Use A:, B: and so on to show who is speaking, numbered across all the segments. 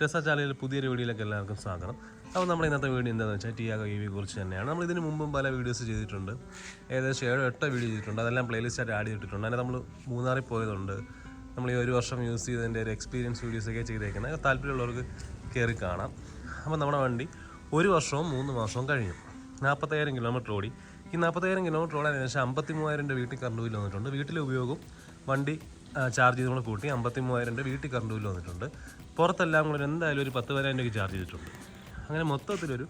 A: ടെസ ചാനലിൽ പുതിയൊരു വീഡിയോയിലേക്ക് എല്ലാവർക്കും സ്വാഗതം. അപ്പോൾ നമ്മൾ ഇന്നത്തെ വീഡിയോ എന്താണെന്ന് വെച്ചാൽ ടിയാഗോ ഇ കുറിച്ച് തന്നെയാണ്. നമ്മൾ ഇതിന് മുമ്പും പല വീഡിയോസ് ചെയ്തിട്ടുണ്ട്. ഏകദേശം ഏഴോ എട്ടോ വീഡിയോ ചെയ്തിട്ടുണ്ട്. അതെല്ലാം പ്ലേലിസ്റ്റായിട്ട് ആഡ് ചെയ്തിട്ടുണ്ട്. അതിന് നമ്മൾ മൂന്നാറിൽ പോയതുണ്ട്. നമ്മൾ ഈ ഒരു വർഷം യൂസ് ചെയ്തതിന്റെ ഒരു എക്സ്പീരിയൻസ് വീഡിയോസൊക്കെ ചെയ്തേക്കുന്നത്. താല്പര്യമുള്ളവർക്ക് കയറി കാണാം. അപ്പോൾ നമ്മുടെ വണ്ടി ഒരു വർഷവും മൂന്ന് മാസവും കഴിഞ്ഞു. നാൽപ്പത്തയ്യായിരം കിലോമീറ്റർ ഓടി. ഈ നാൽപ്പത്തയ്യായിരം കിലോമീറ്റർ ഓടാൻ ഏകദേശം അമ്പത്തി മൂവായിരം രൂപ വീട്ടിൽ കറണ്ട് ബില്ല് വന്നിട്ടുണ്ട്. വീട്ടിലെ ഉപയോഗം വണ്ടി ചാർജ് ചെയ്ത് നമ്മൾ കൂട്ടി അമ്പത്തി മൂവായിരം രൂപ വീട്ടിൽ കറണ്ട് ബില്ല് വന്നിട്ടുണ്ട്. പുറത്തെല്ലാം കൂടെ എന്തായാലും ഒരു പത്ത് പതിനായിരം രൂപയ്ക്ക് ചാർജ് ചെയ്തിട്ടുണ്ട്. അങ്ങനെ മൊത്തത്തിലൊരു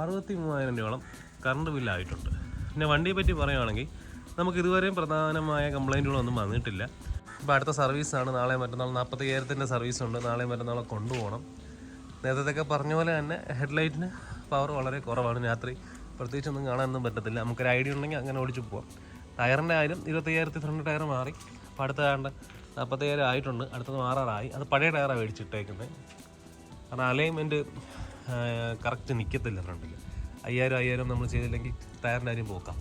A: അറുപത്തി മൂവായിരം രൂപയോളം കറണ്ട് ബില്ലായിട്ടുണ്ട് പിന്നെ വണ്ടിയെ പറ്റി പറയുകയാണെങ്കിൽ നമുക്ക് ഇതുവരെയും പ്രധാനമായ കംപ്ലൈന്റുകളൊന്നും വന്നിട്ടില്ല. ഇപ്പോൾ അടുത്ത സർവീസാണ് നാളെ മറ്റന്നാൾ നാൽപ്പത്തി ഏഴത്തിന്റെ സർവീസുണ്ട് നാളെ മറ്റന്നാളെ കൊണ്ടുപോകണം. നേരത്തെ പറഞ്ഞ പോലെ തന്നെ ഹെഡ്ലൈറ്റിന് പവർ വളരെ കുറവാണ് രാത്രി. പ്രത്യേകിച്ചൊന്നും കാണാനൊന്നും പറ്റത്തില്ല. നമുക്കൊരു ഐഡിയ ഉണ്ടെങ്കിൽ അങ്ങനെ ഓടിച്ചു പോവാം. ടയറിന്റെ ആയാലും ഇരുപത്തയ്യായിരത്തി ഫ്രണ്ട് ടയർ മാറി. അപ്പോൾ അടുത്ത നാൽപ്പത്തയ്യായിരം ആയിട്ടുണ്ട്. അടുത്തത് മാറാറായി. അത് പഴയ ടയറാണ് മേടിച്ചിട്ടേക്കുന്നത് കാരണം അലൈൻമെന്റ് കറക്റ്റ് നിൽക്കത്തില്ല ഫ്രണ്ടിൽ അയ്യായിരം അയ്യായിരം നമ്മൾ ചെയ്തില്ലെങ്കിൽ ടയറിന്റെ ആരും പോക്കാം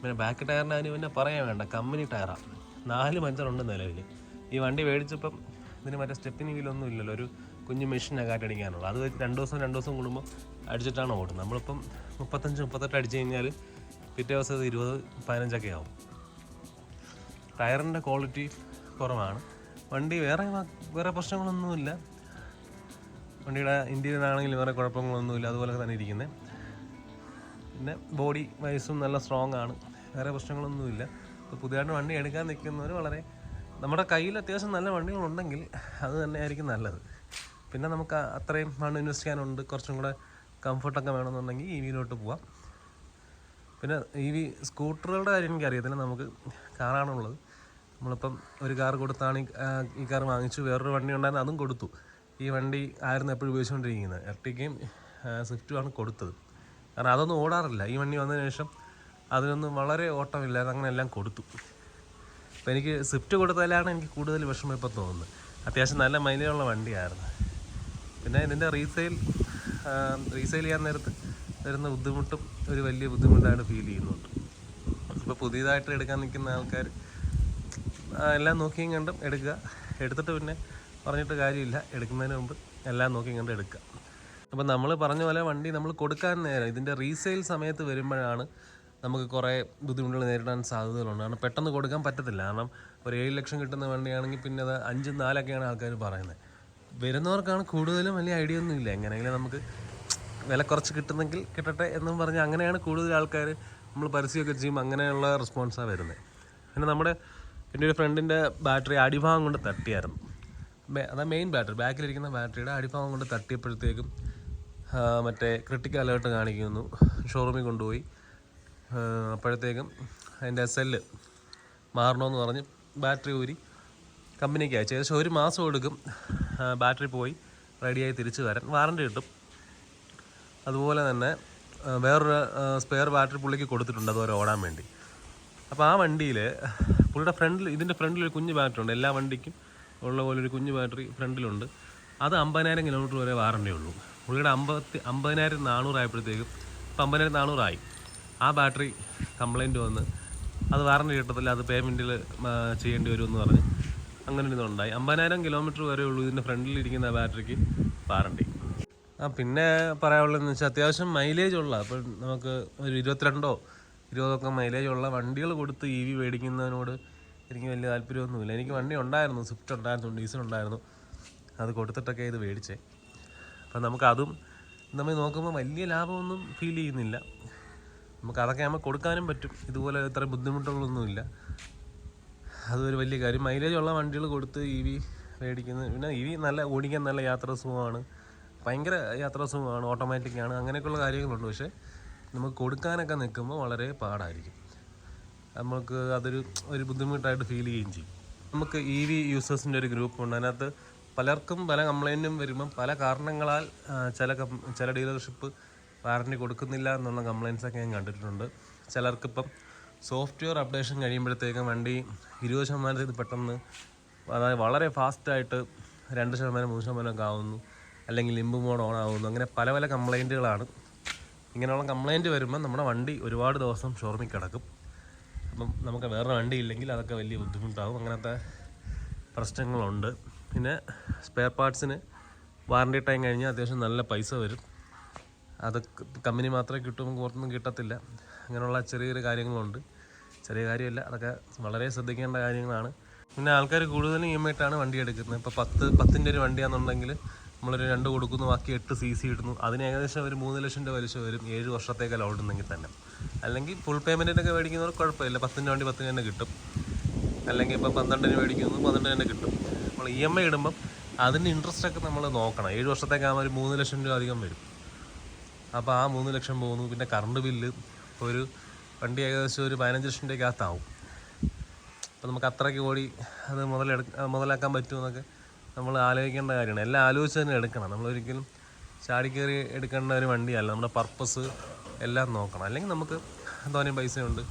A: പിന്നെ ബാക്ക് ടയറിന്റെ ആരും പിന്നെ പറയാൻ വേണ്ട. കമ്പനി ടയറാണ് നാല് പഞ്ചറുണ്ട് നിലവിൽ ഈ വണ്ടി മേടിച്ചപ്പം ഇതിന് മറ്റേ സ്റ്റെപ്പിന് വീലൊന്നും ഇല്ലല്ലോ. ഒരു കുഞ്ഞു മെഷീനാണ് കാറ്റടിക്കാനുള്ളത്. അത് വെച്ച് രണ്ട് ദിവസം രണ്ട് ദിവസം കൂടുമ്പോൾ അടിച്ചിട്ടാണ് ഓടുന്നത്. നമ്മളിപ്പം മുപ്പത്തഞ്ച് മുപ്പത്തെട്ട് അടിച്ചു കഴിഞ്ഞാൽ പിറ്റേ ദിവസം ഇരുപത് പതിനഞ്ചൊക്കെ ആവും. ടയറിന്റെ ക്വാളിറ്റി കുറവാണ്. വണ്ടി വേറെ വേറെ പ്രശ്നങ്ങളൊന്നുമില്ല. വണ്ടിയുടെ ഇന്റീരിയറാണെങ്കിലും വേറെ കുഴപ്പങ്ങളൊന്നുമില്ല. അതുപോലെ തന്നെ ഇരിക്കുന്നത് പിന്നെ ബോഡി വൈസും നല്ല സ്ട്രോങ് ആണ്. വേറെ പ്രശ്നങ്ങളൊന്നുമില്ല. ഇപ്പോൾ പുതിയതായിട്ട് വണ്ടി എടുക്കാൻ നിൽക്കുന്നവർ വളരെ നമ്മുടെ കയ്യിൽ അത്യാവശ്യം നല്ല വണ്ടികളുണ്ടെങ്കിൽ അത് തന്നെയായിരിക്കും നല്ലത്. പിന്നെ നമുക്ക് അത്രയും ഫണ്ട് ഇൻവെസ്റ്റ് ചെയ്യാനുണ്ട്. കുറച്ചും കൂടെ കംഫർട്ടൊക്കെ വേണമെന്നുണ്ടെങ്കിൽ ഇ വിയിലോട്ട് പോവാം. പിന്നെ ഇ വി സ്കൂട്ടറുകളുടെ കാര്യം എനിക്കറിയത്തില്ല. നമുക്ക് കാറാണുള്ളത്. നമ്മളിപ്പം ഒരു കാർ കൊടുത്താണ് ഈ- കാർ വാങ്ങിച്ചു. വേറൊരു വണ്ടി ഉണ്ടായിരുന്നു അതും കൊടുത്തു. ഈ വണ്ടി ആയിരുന്നു എപ്പോഴും ഉപയോഗിച്ചുകൊണ്ടിരിക്കുന്നത്. എർട്ടിക്കയും സ്വിഫ്റ്റുമാണ് കൊടുത്തത്. കാരണം അതൊന്നും ഓടാറില്ല. ഈ വണ്ടി വന്നതിന് ശേഷം അതിനൊന്നും വളരെ ഓട്ടമില്ലാതെ അങ്ങനെ എല്ലാം കൊടുത്തു. അപ്പോൾ എനിക്ക് സ്വിഫ്റ്റ് കൊടുത്തതിലാണ് എനിക്ക് കൂടുതൽ വിഷമം ഇപ്പം തോന്നുന്നത്. അത്യാവശ്യം നല്ല മൈലേജുള്ള വണ്ടിയായിരുന്നു. പിന്നെ ഇതിന്റെ റീസെയിൽ റീസെയിൽ ചെയ്യാൻ നേരത്ത് വരുന്ന ബുദ്ധിമുട്ടും ഒരു വലിയ ബുദ്ധിമുട്ടായിട്ട് ഫീൽ ചെയ്യുന്നുണ്ട്. ഇപ്പോൾ പുതിയതായിട്ട് എടുക്കാൻ നിൽക്കുന്ന ആൾക്കാർ എല്ലാം നോക്കിയും കണ്ടും എടുക്കുക. എടുത്തിട്ട് പിന്നെ പറഞ്ഞിട്ട് കാര്യമില്ല. എടുക്കുന്നതിന് മുമ്പ് എല്ലാം നോക്കിയും കണ്ട് എടുക്കുക. അപ്പം നമ്മൾ പറഞ്ഞ പോലെ വണ്ടി നമ്മൾ കൊടുക്കാൻ നേരം ഇതിന്റെ റീസെയിൽ സമയത്ത് വരുമ്പോഴാണ് നമുക്ക് കുറേ ബുദ്ധിമുട്ടുകൾ നേരിടാൻ സാധ്യതകളുണ്ട്. കാരണം പെട്ടെന്ന് കൊടുക്കാൻ പറ്റത്തില്ല. കാരണം ഒരു ഏഴ് ലക്ഷം കിട്ടുന്ന വണ്ടിയാണെങ്കിൽ പിന്നെ അത് അഞ്ചും നാലൊക്കെയാണ് ആൾക്കാർ പറയുന്നത്. വരുന്നവർക്കാണ് കൂടുതലും വലിയ ഐഡിയ ഒന്നും ഇല്ല. എങ്ങനെയെങ്കിലും നമുക്ക് വില കുറച്ച് കിട്ടുന്നെങ്കിൽ കിട്ടട്ടെ എന്നും പറഞ്ഞ് അങ്ങനെയാണ് കൂടുതൽ ആൾക്കാർ നമ്മൾ പരസ്യമൊക്കെ ചെയ്യുമ്പോൾ അങ്ങനെയുള്ള റെസ്പോൺസാണ് വരുന്നത്. പിന്നെ നമ്മുടെ എന്റെ ഒരു ഫ്രണ്ടിന്റെ ബാറ്ററി അടിഭാഗം കൊണ്ട് തട്ടിയായിരുന്നു. അതാ മെയിൻ ബാറ്ററി ബാക്കിലിരിക്കുന്ന ബാറ്ററിയുടെ അടിഭാഗം കൊണ്ട് തട്ടിയപ്പോഴത്തേക്കും മറ്റേ ക്രിട്ടിക്കൽ അലേർട്ട് കാണിക്കുന്നു. ഷോറൂമിൽ കൊണ്ടുപോയി. അപ്പോഴത്തേക്കും അതിന്റെ സെല്ല് മാറണമെന്ന് പറഞ്ഞ് ബാറ്ററി ഊരി കമ്പനിക്ക് അയച്ചു. ഏകദേശം ഒരു മാസം എടുക്കും ബാറ്ററി പോയി റെഡിയായി തിരിച്ചു വരാൻ. വാറണ്ടി കിട്ടും. അതുപോലെ തന്നെ വേറൊരു സ്പെയർ ബാറ്ററി പുള്ളിക്ക് കൊടുത്തിട്ടുണ്ട് അതുപോലെ ഓടാൻ വേണ്ടി. അപ്പോൾ ആ വണ്ടിയിൽ പുള്ളിയുടെ ഫ്രണ്ടിൽ ഇതിന്റെ ഫ്രണ്ടിൽ ഒരു കുഞ്ഞു ബാറ്ററി ഉണ്ട്. എല്ലാ വണ്ടിക്കും ഉള്ള പോലെ ഒരു കുഞ്ഞ് ബാറ്ററി ഫ്രണ്ടിലുണ്ട്. അത് അമ്പതിനായിരം കിലോമീറ്റർ വരെ വാറണ്ടി ഉള്ളൂ. പുള്ളിയുടെ അമ്പത്തി അമ്പതിനായിരം നാനൂറായപ്പോഴത്തേക്കും ഇപ്പം അമ്പതിനായിരം നാനൂറായി ആ ബാറ്ററി കംപ്ലൈന്റ് വന്ന് അത് വാറണ്ടി കിട്ടത്തില്ല അത് പേയ്മെന്റിൽ ചെയ്യേണ്ടി വരുമെന്ന് പറഞ്ഞ് അങ്ങനെ ഒരു ഇതുണ്ടായി. അമ്പതിനായിരം കിലോമീറ്റർ വരെ ഉള്ളൂ ഇതിന്റെ ഫ്രണ്ടിൽ ഇരിക്കുന്ന ബാറ്ററിക്ക് വാറണ്ടി ആ പിന്നെ പറയാനുള്ളതെന്ന് വെച്ചാൽ അത്യാവശ്യം മൈലേജ് ഉള്ള അപ്പോൾ നമുക്ക് ഒരു ഇരുപത്തിരണ്ടോ ഇരുപതൊക്കെ മൈലേജ് ഉള്ള വണ്ടികൾ കൊടുത്ത് ഇ വി മേടിക്കുന്നതിനോട് എനിക്ക് വലിയ താല്പര്യമൊന്നുമില്ല. എനിക്ക് വണ്ടി ഉണ്ടായിരുന്നു സ്വിഫ്റ്റ് ഉണ്ടായിരുന്നു ഡീസൽ ഉണ്ടായിരുന്നു. അത് കൊടുത്തിട്ടൊക്കെ ഇത് മേടിച്ചേ. അപ്പം നമുക്കതും നമ്മൾ നോക്കുമ്പോൾ വലിയ ലാഭമൊന്നും ഫീൽ ചെയ്യുന്നില്ല. നമുക്ക് അതൊക്കെ നമ്മൾ കൊടുക്കാനും പറ്റും. ഇതുപോലെ ഇത്ര ബുദ്ധിമുട്ടുകളൊന്നുമില്ല. അതൊരു വലിയ കാര്യം. മൈലേജ് ഉള്ള വണ്ടികൾ കൊടുത്ത് ഇ വി മേടിക്കുന്നത് പിന്നെ ഇ വി നല്ല ഓടിക്കാൻ നല്ല യാത്രാസുഖമാണ്. ഭയങ്കര യാത്രാസുഖമാണ് ഓട്ടോമാറ്റിക്കാണ് അങ്ങനെയൊക്കെയുള്ള കാര്യങ്ങളുണ്ട്. പക്ഷേ നമുക്ക് കൊടുക്കാനൊക്കെ നിൽക്കുമ്പോൾ വളരെ പാടായിരിക്കും. നമുക്ക് അതൊരു ഒരു ബുദ്ധിമുട്ടായിട്ട് ഫീൽ ചെയ്യുകയും ചെയ്യും. നമുക്ക് ഇ വി യൂസേഴ്സിന്റെ ഒരു ഗ്രൂപ്പ് ഉണ്ട്. അതിനകത്ത് പലർക്കും പല കംപ്ലൈന്റും വരുമ്പം പല കാരണങ്ങളാൽ ചില ചില ഡീലർഷിപ്പ് വാറണ്ടി കൊടുക്കുന്നില്ല എന്നുള്ള കംപ്ലയിൻസ് ഒക്കെ ഞാൻ കണ്ടിട്ടുണ്ട്. ചിലർക്കിപ്പം സോഫ്റ്റ്വെയർ അപ്ഡേഷൻ കഴിയുമ്പോഴത്തേക്കും വണ്ടി ഇരുപത് ശതമാനത്തിൽ പെട്ടെന്ന് അതായത് വളരെ ഫാസ്റ്റായിട്ട് രണ്ട് ശതമാനം മൂന്ന് ശതമാനമൊക്കെ ആവുന്നു. അല്ലെങ്കിൽ ലിമ്പ് മോഡ് ഓൺ ആവുന്നു. അങ്ങനെ പല പല കംപ്ലൈന്റുകളാണ് ഇങ്ങനെയുള്ള കംപ്ലൈന്റ് വരുമ്പോൾ നമ്മുടെ വണ്ടി ഒരുപാട് ദിവസം ഷോർമി കിടക്കും. അപ്പം നമുക്ക് വേറെ വണ്ടി ഇല്ലെങ്കിൽ അതൊക്കെ വലിയ ബുദ്ധിമുട്ടാകും അങ്ങനത്തെ പ്രശ്നങ്ങളുണ്ട്. പിന്നെ സ്പെയർ പാർട്സിന് വാറണ്ടി ടൈം കഴിഞ്ഞാൽ അത്യാവശ്യം നല്ല പൈസ വരും. അത് കമ്പനി മാത്രമേ കിട്ടും പുറത്തൊന്നും കിട്ടത്തില്ല. അങ്ങനെയുള്ള ചെറിയ ചെറിയ കാര്യങ്ങളുണ്ട്. ചെറിയ കാര്യമല്ല അതൊക്കെ വളരെ ശ്രദ്ധിക്കേണ്ട കാര്യങ്ങളാണ്. പിന്നെ ആൾക്കാർ കൂടുതലും ഇ എം ഐട്ടാണ് വണ്ടി എടുക്കുന്നത്. ഇപ്പോൾ പത്ത് പത്തിന്റെ ഒരു വണ്ടിയാണെന്നുണ്ടെങ്കിൽ നമ്മളൊരു രണ്ട് കൊടുക്കുന്നു ബാക്കി എട്ട് സി സി ഇടുന്നു. അതിന് ഏകദേശം ഒരു മൂന്ന് ലക്ഷം രൂപ പലിശ വരും ഏഴ് വർഷത്തേക്ക് അലൗഡ് ഉണ്ടെങ്കിൽ തന്നെ. അല്ലെങ്കിൽ ഫുൾ പേയ്മെന്റിനൊക്കെ മേടിക്കുന്നവർ കുഴപ്പമില്ല. പത്തിന് വേണ്ടി പത്തിന് തന്നെ കിട്ടും. അല്ലെങ്കിൽ ഇപ്പോൾ പന്ത്രണ്ടിന് മേടിക്കുന്നു പന്ത്രണ്ടിന് തന്നെ കിട്ടും. നമ്മൾ ഇ എം ഐ ഇടുമ്പം അതിന്റെ ഇൻട്രസ്റ്റ് ഒക്കെ നമ്മൾ നോക്കണം. ഏഴ് വർഷത്തേക്ക് ആകുമ്പോൾ ഒരു മൂന്ന് ലക്ഷം രൂപ അധികം വരും. അപ്പോൾ ആ മൂന്ന് ലക്ഷം പോകുന്നു. പിന്നെ കറണ്ട് ബില്ല് ഒരു വണ്ടി ഏകദേശം ഒരു പതിനഞ്ച് ലക്ഷം രൂപയ്ക്കകത്താവും അപ്പോൾ നമുക്ക് അത്രയ്ക്ക് ഓടി അത് മുതലെടുക്ക മുതലാക്കാൻ പറ്റുമെന്നൊക്കെ നമ്മൾ ആലോചിക്കേണ്ട കാര്യമാണ്. എല്ലാം ആലോചിച്ച് തന്നെ എടുക്കണം. നമ്മളൊരിക്കലും കയറി എടുക്കേണ്ട ഒരു വണ്ടിയല്ല. നമ്മുടെ പർപ്പസ് എല്ലാം നോക്കണം. അല്ലെങ്കിൽ നമുക്ക് തോനെ പൈസയുണ്ട്.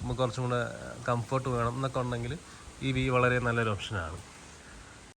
A: നമുക്ക് കുറച്ചും കൂടെ കംഫർട്ട് വേണം എന്നൊക്കെ ഉണ്ടെങ്കിൽ ഈ വി വളരെ നല്ലൊരു ഓപ്ഷനാണ്